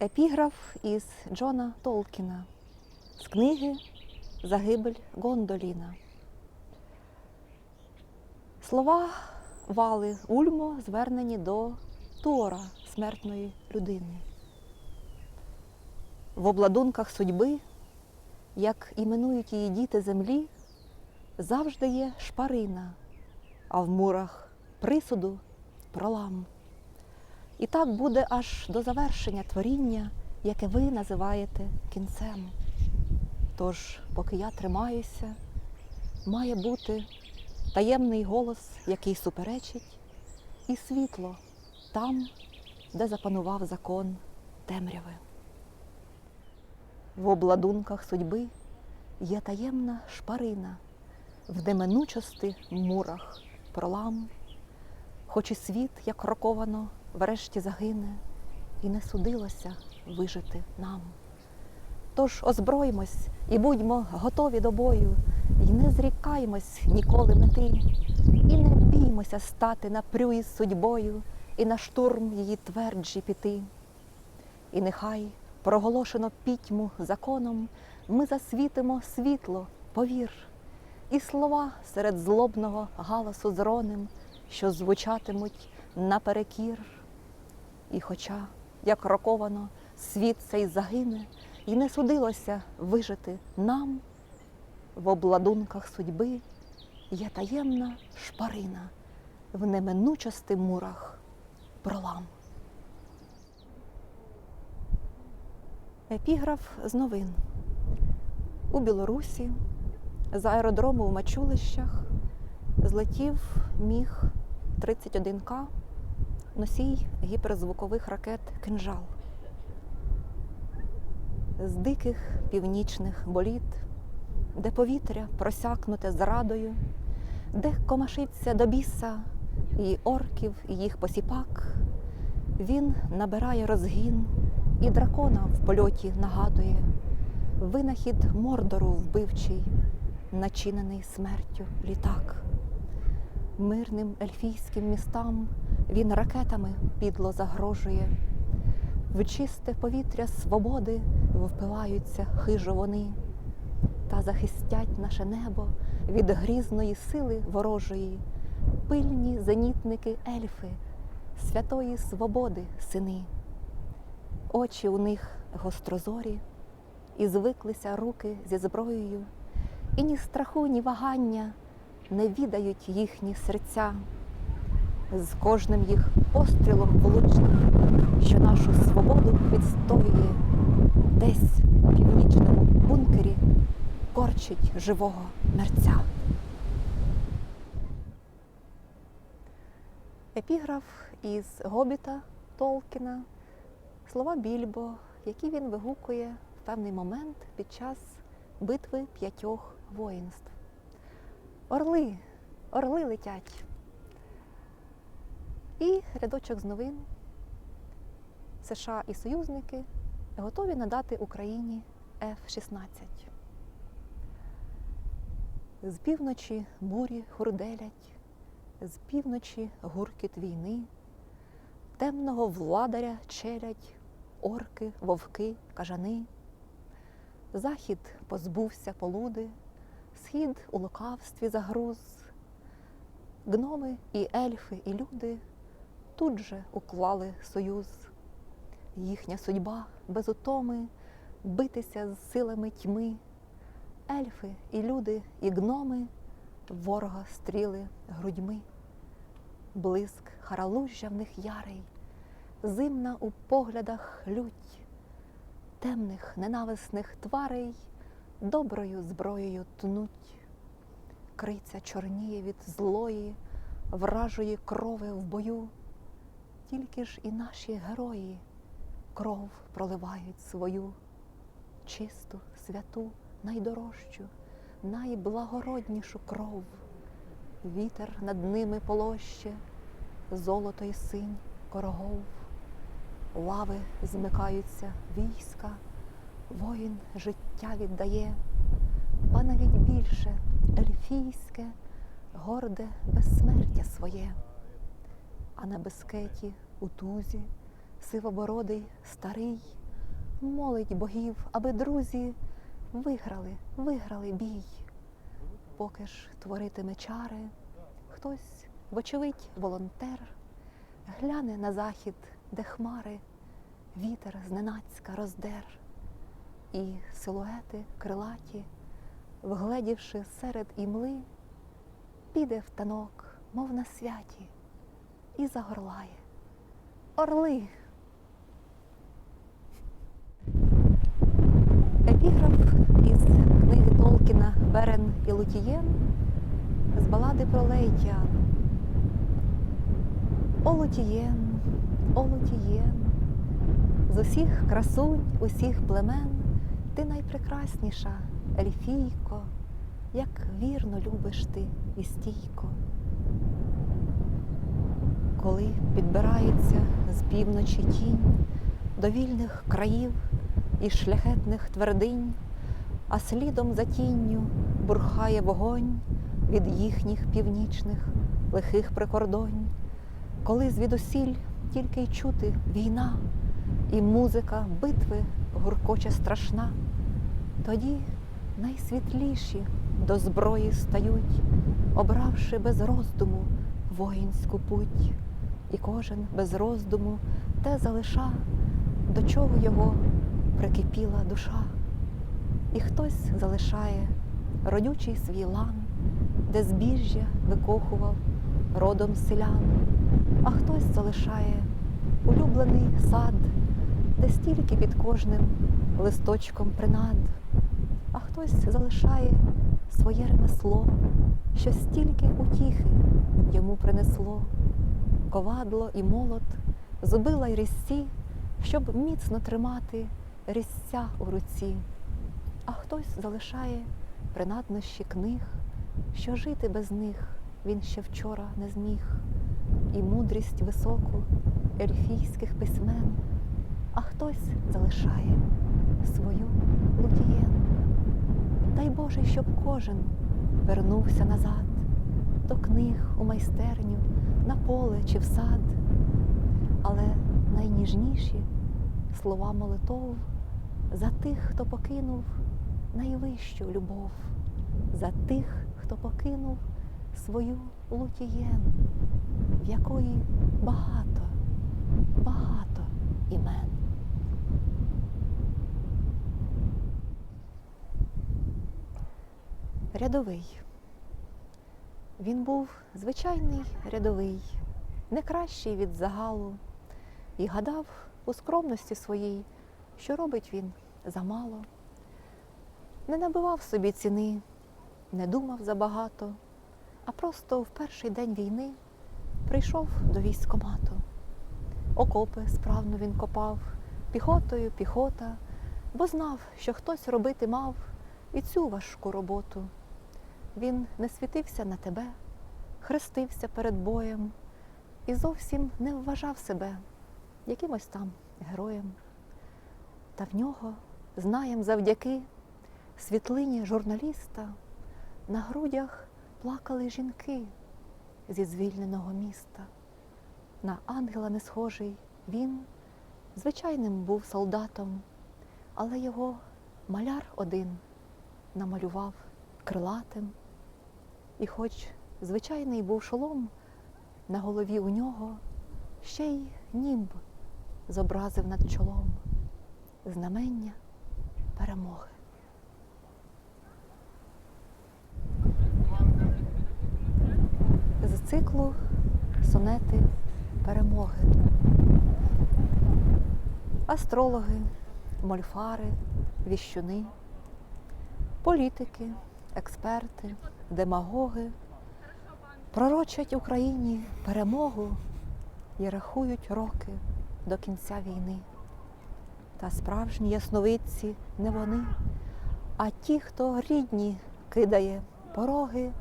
Епіграф із Джона Толкіна з книги Загибель Гондоліна. Слова вали Ульмо звернені до Тора, смертної людини. В обладунках судьби, як іменують її діти землі, завжди є шпарина, а в мурах присуду пролам. І так буде аж до завершення творіння, яке ви називаєте кінцем. Тож, поки я тримаюся, має бути таємний голос, який суперечить, і світло там, де запанував закон темряви. В обладунках судьби є таємна шпарина, в неминучости мурах пролам, хоч і світ, як роковано, врешті загине, і не судилося вижити нам. Тож озброймось і будьмо готові до бою, і не зрікаймось ніколи мети, і не біймося стати на прю із судьбою, і на штурм її тверджі піти. І нехай проголошено пітьму законом, ми засвітимо світло, повір, і слова серед злобного галасу зроним, що звучатимуть наперекір. І хоча, як роковано, світ цей загине, і не судилося вижити нам, в обладунках судьби є таємна шпарина в неминучости мурах пролам. Епіграф з новин. У Білорусі з аеродрому в Мачулищах злетів міг 31К носій гіперзвукових ракет кинжал. З диких північних боліт, де повітря просякнуте зрадою, де комашиться до біса і орків, і їх посіпак, він набирає розгін і дракона в польоті нагадує, винахід мордору вбивчий, начинений смертю літак. Мирним ельфійським містам він ракетами підло загрожує. В чисте повітря свободи впиваються хижо вони та захистять наше небо від грізної сили ворожої, пильні зенітники ельфи, святої свободи сини. Очі у них гострозорі, і звиклися руки зі зброєю, і ні страху, ні вагання не відають їхні серця. З кожним їх пострілом влучним, що нашу свободу відстоює, десь у північному бункері корчить живого мерця. Епіграф із Гобіта Толкіна, слова Більбо, які він вигукує в певний момент під час битви п'ятьох воїнств. Орли, орли летять. І рядочок з новин США і союзники готові надати Україні F-16. З півночі бурі хурделять, з півночі гуркіт війни, темного владаря челядь, орки, вовки, кажани. Захід позбувся полуди, схід у лукавстві загруз, гноми і ельфи, і люди тут же уклали союз. Їхня судьба без утоми битися з силами тьми. Ельфи і люди, і гноми ворога стріли грудьми. Блиск харалужжя в них ярий, зимна у поглядах лють, темних ненависних тварей доброю зброєю тнуть. Криця чорніє від злої, вражої крови в бою. Тільки ж і наші герої кров проливають свою, чисту, святу, найдорожчу, найблагороднішу кров. Вітер над ними полоще, золото й синь корогов, лави змикаються війська, воїн життя віддає, ба навіть більше ельфійське, горде безсмертя своє а на безкеті у тузі сивобородий старий молить богів, аби друзі виграли, виграли бій. Поки ж творитиме чари, хтось, вочевидь, волонтер, гляне на захід, де хмари, вітер зненацька роздер, і силуети крилаті, вгледівши серед імли, піде в танок, мов на святі, і загорлає. Орли! Епіграф із книги Толкіна Берен і Лутієн з балади про Лейтіан. О Лутієн, о Лутієн, з усіх красунь, усіх племен ти найпрекрасніша, Ельфійко, як вірно любиш ти і стійко. Коли підбирається з півночі тінь до вільних країв і шляхетних твердинь, а слідом за тінню бурхає вогонь від їхніх північних лихих прикордонь, коли звідусіль тільки й чути війна, і музика битви гуркоче страшна, тоді найсвітліші до зброї стають, обравши без роздуму воїнську путь, і кожен без роздуму те залиша, до чого його прикипіла душа, і хтось залишає родючий свій лан, де збіжжя викохував родом селян, а хтось залишає улюблений сад, де стільки під кожним листочком принад, а хтось залишає своє ремесло, що стільки утіхи йому принесло, ковадло і молот, зубила й різці, щоб міцно тримати різця у руці, а хтось залишає принаднощі книг, що жити без них він ще вчора не зміг, і мудрість високу ельфійських письмен, а хтось залишає свою лутієн. Дай Боже, щоб кожен вернувся назад до книг у майстерню, на поле чи в сад, але найніжніші слова молитов за тих, хто покинув найвищу любов, за тих, хто покинув свою лутієн, в якої багато, багато імен. Рядовий. Він був звичайний рядовий, не кращий від загалу, і гадав у скромності своїй, що робить він замало. Не набивав собі ціни, не думав забагато, а просто в перший день війни прийшов до військкомату. Окопи справно він копав, піхотою піхота, бо знав, що хтось робити мав і цю важку роботу. Він не світився на тебе, хрестився перед боєм і зовсім не вважав себе якимось там героєм. Та в нього, знаєм завдяки світлині журналіста, на грудях плакали жінки зі звільненого міста. На ангела не схожий він звичайним був солдатом, але його маляр один намалював крилатим. І хоч звичайний був шолом, на голові у нього ще й німб зобразив над чолом знамення перемоги. З циклу сонети перемоги. Астрологи, мольфари, віщуни, політики, експерти, демагоги пророчать Україні перемогу і рахують роки до кінця війни. Та справжні ясновидці не вони, а ті, хто рідні кидає пороги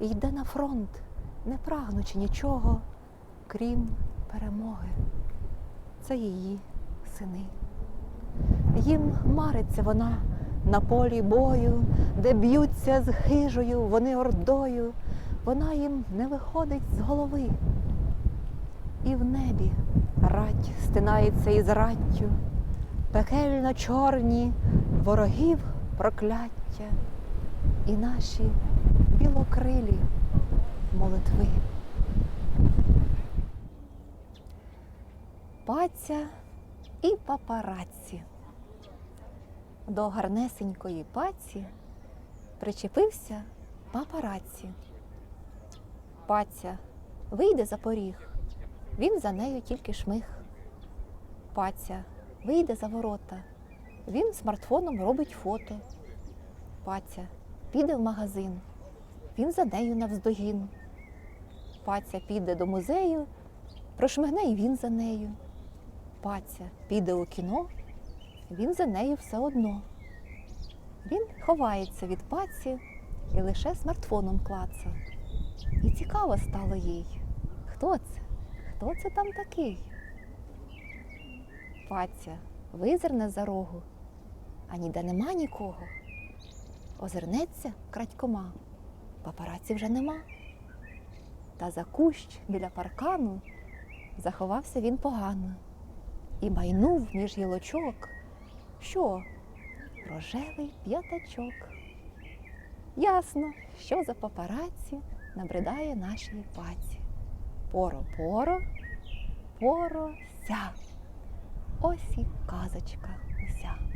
і йде на фронт, не прагнучи нічого, крім перемоги. Це її сини. Їм мариться вона на полі бою, де б'ються з хижою, вони ордою, вона їм не виходить з голови. І в небі рать стинається із раттю, пекельно чорні ворогів прокляття і наші білокрилі молитви. Паця і папараці. До гарнесенької паці причепився папараці. Паця вийде за поріг, він за нею тільки шмих. Паця вийде за ворота, він смартфоном робить фото. Паця піде в магазин, він за нею навздогін. Паця піде до музею, прошмигне і він за нею. Паця піде у кіно, він за нею все одно. Він ховається від паці і лише смартфоном клаца. І цікаво стало їй, хто це? Хто це там такий? Паця визирне за рогу, а ніде нема нікого. Озирнеться крадькома, папараці вже нема. Та за кущ біля паркану заховався він погано і майнув між гілочок. Що? Рожевий п'ятачок. Ясно, що за папараці набридає нашій паці. Поро-поро, порося. Ось і казочка уся.